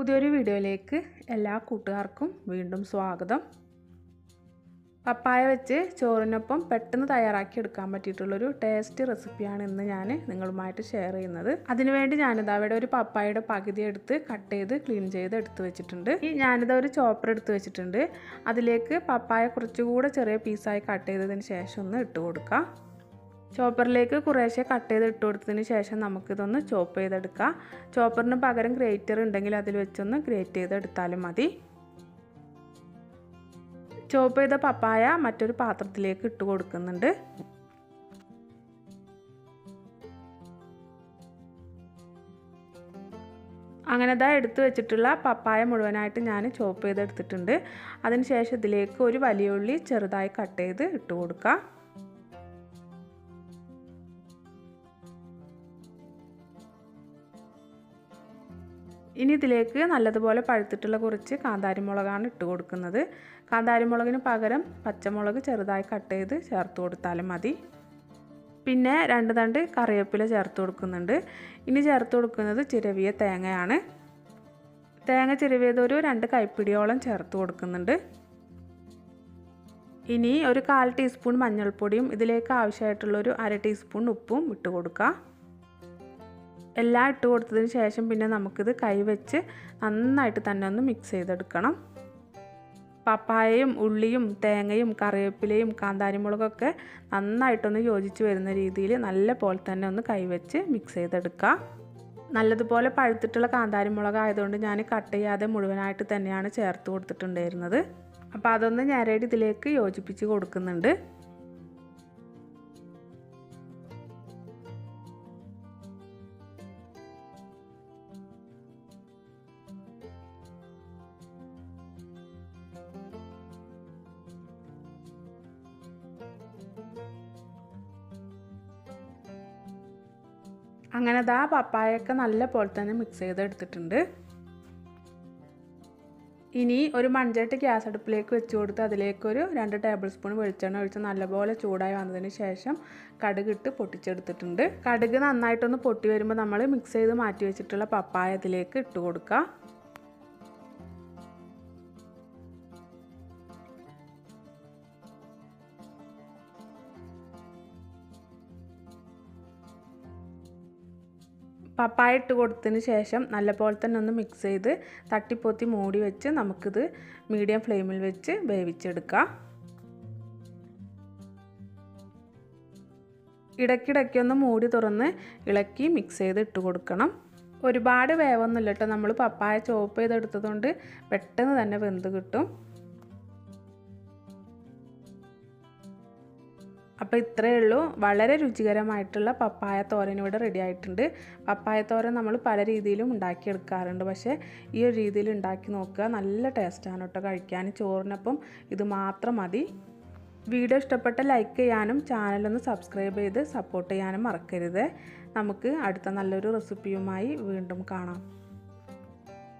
പുതിയൊരു വീഡിയോയിലേക്ക് എല്ലാ കൂട്ടുകാർക്കും വീണ്ടും സ്വാഗതം. പപ്പായ വെച്ച് ചോറിനൊപ്പം പെട്ടെന്ന് തയ്യാറാക്കി എടുക്കാൻ പറ്റിയിട്ടുള്ളൊരു ടേസ്റ്റ് റെസിപ്പിയാണ് ഇന്ന് ഞാൻ നിങ്ങളുമായിട്ട് ഷെയർ ചെയ്യുന്നത്. അതിനുവേണ്ടി ഞാനിതാ അവിടെ ഒരു പപ്പായയുടെ പകുതി എടുത്ത് കട്ട് ചെയ്ത് ക്ലീൻ ചെയ്ത് എടുത്ത് വെച്ചിട്ടുണ്ട്. ഈ ഞാനിതാ ഒരു ചോപ്പർ എടുത്ത് വെച്ചിട്ടുണ്ട്. അതിലേക്ക് പപ്പായ കുറച്ചുകൂടെ ചെറിയ പീസായി കട്ട് ചെയ്തതിന് ശേഷം ഒന്ന് ഇട്ട് കൊടുക്കാം. ചോപ്പറിലേക്ക് കുറേശ്ശെ കട്ട് ചെയ്ത് ഇട്ട് കൊടുത്തതിന് ശേഷം നമുക്കിതൊന്ന് ചോപ്പ് ചെയ്തെടുക്കാം. ചോപ്പറിന് പകരം ഗ്രേറ്റർ ഉണ്ടെങ്കിൽ അതിൽ വെച്ചൊന്ന് ഗ്രേറ്റ് ചെയ്തെടുത്താലും മതി. ചോപ്പ് ചെയ്ത പപ്പായ മറ്റൊരു പാത്രത്തിലേക്ക് ഇട്ട് കൊടുക്കുന്നുണ്ട്. അങ്ങനെ ദാ എടുത്തു വെച്ചിട്ടുള്ള പപ്പായ മുഴുവനായിട്ട് ഞാൻ ചോപ്പ് ചെയ്തെടുത്തിട്ടുണ്ട്. അതിനുശേഷം ഇതിലേക്ക് ഒരു വലിയ ഉള്ളി ചെറുതായി കട്ട് ചെയ്ത് ഇട്ട് കൊടുക്കാം. ഇനി ഇതിലേക്ക് നല്ലതുപോലെ പഴുത്തിട്ടുള്ള കുറച്ച് കാന്താരിമുളകാണ് ഇട്ട് കൊടുക്കുന്നത്. കാന്താരിമുളകിന് പകരം പച്ചമുളക് ചെറുതായി കട്ട് ചെയ്ത് ചേർത്ത് കൊടുത്താലും മതി. പിന്നെ രണ്ട് തണ്ട് കറിവേപ്പില ചേർത്ത് കൊടുക്കുന്നുണ്ട്. ഇനി ചേർത്ത് കൊടുക്കുന്നത് ചിരവിയ തേങ്ങയാണ്. തേങ്ങ ചിരവിയത് ഒരു രണ്ട് കൈപ്പിടിയോളം ചേർത്ത് കൊടുക്കുന്നുണ്ട്. ഇനി ഒരു കാൽ ടീസ്പൂൺ മഞ്ഞൾപ്പൊടിയും ഇതിലേക്ക് ആവശ്യമായിട്ടുള്ളൊരു അര ടീസ്പൂൺ ഉപ്പും ഇട്ട് കൊടുക്കുക എല്ലാം ഇട്ട് കൊടുത്തതിന് ശേഷം പിന്നെ നമുക്കിത് കൈവച്ച് നന്നായിട്ട് തന്നെ ഒന്ന് മിക്സ് ചെയ്തെടുക്കണം. പപ്പായയും ഉള്ളിയും തേങ്ങയും കറിവേപ്പിലയും കാന്താരിമുളകൊക്കെ നന്നായിട്ടൊന്ന് യോജിച്ച് വരുന്ന രീതിയിൽ നല്ല പോലെ തന്നെ ഒന്ന് കൈവച്ച് മിക്സ് ചെയ്തെടുക്കുക നല്ലതുപോലെ പഴുത്തിട്ടുള്ള കാന്താരിമുളക് ആയതുകൊണ്ട് ഞാൻ കട്ട് ചെയ്യാതെ മുഴുവനായിട്ട് തന്നെയാണ് ചേർത്ത് കൊടുത്തിട്ടുണ്ടായിരുന്നത്. അപ്പോൾ അതൊന്ന് ഞരടി ഇതിലേക്ക് യോജിപ്പിച്ച് കൊടുക്കുന്നുണ്ട്. അങ്ങനെ ദാ പപ്പായൊക്കെ നല്ല പോലെ തന്നെ മിക്സ് ചെയ്തെടുത്തിട്ടുണ്ട്. ഇനി ഒരു മൺചട്ടി ഗ്യാസ് അടുപ്പിലേക്ക് വെച്ച് കൊടുത്ത് അതിലേക്കൊരു രണ്ട് ടേബിൾ സ്പൂൺ വെളിച്ചെണ്ണ ഒഴിച്ച് നല്ലപോലെ ചൂടായി വന്നതിന് ശേഷം കടുക് ഇട്ട് പൊട്ടിച്ചെടുത്തിട്ടുണ്ട്. കടുക് നന്നായിട്ടൊന്ന് പൊട്ടി വരുമ്പോൾ നമ്മൾ മിക്സ് ചെയ്ത് മാറ്റി വെച്ചിട്ടുള്ള പപ്പായ അതിലേക്ക് ഇട്ട് കൊടുക്കുക പപ്പായ ഇട്ട് കൊടുത്തതിന് ശേഷം നല്ലപോലെ തന്നെ ഒന്ന് മിക്സ് ചെയ്ത് തട്ടിപ്പൊത്തി മൂടി വെച്ച് നമുക്കിത് മീഡിയം ഫ്ലെയിമിൽ വെച്ച് വേവിച്ചെടുക്കാം. ഇടയ്ക്കിടയ്ക്കൊന്ന് മൂടി തുറന്ന് ഇളക്കി മിക്സ് ചെയ്ത് ഇട്ട് കൊടുക്കണം. ഒരുപാട് വേവൊന്നുമില്ല കേട്ടോ. നമ്മൾ പപ്പായ ചോപ്പ് ചെയ്തെടുത്തതുകൊണ്ട് പെട്ടെന്ന് തന്നെ വെന്ത് കിട്ടും. അപ്പോൾ ഇത്രയേ ഉള്ളൂ. വളരെ രുചികരമായിട്ടുള്ള പപ്പായ തോരൻ ഇവിടെ റെഡി ആയിട്ടുണ്ട്. പപ്പായ തോരൻ നമ്മൾ പല രീതിയിലും ഉണ്ടാക്കിയെടുക്കാറുണ്ട്. പക്ഷേ ഈ ഒരു രീതിയിൽ ഉണ്ടാക്കി നോക്കുക നല്ല ടേസ്റ്റാണ് കേട്ടോ കഴിക്കാൻ. ചോറിനൊപ്പം ഇത് മാത്രം മതി. വീഡിയോ ഇഷ്ടപ്പെട്ട ലൈക്ക് ചെയ്യാനും ചാനലൊന്ന് സബ്സ്ക്രൈബ് ചെയ്ത് സപ്പോർട്ട് ചെയ്യാനും മറക്കരുത്. നമുക്ക് അടുത്ത നല്ലൊരു റെസിപ്പിയുമായി വീണ്ടും കാണാം.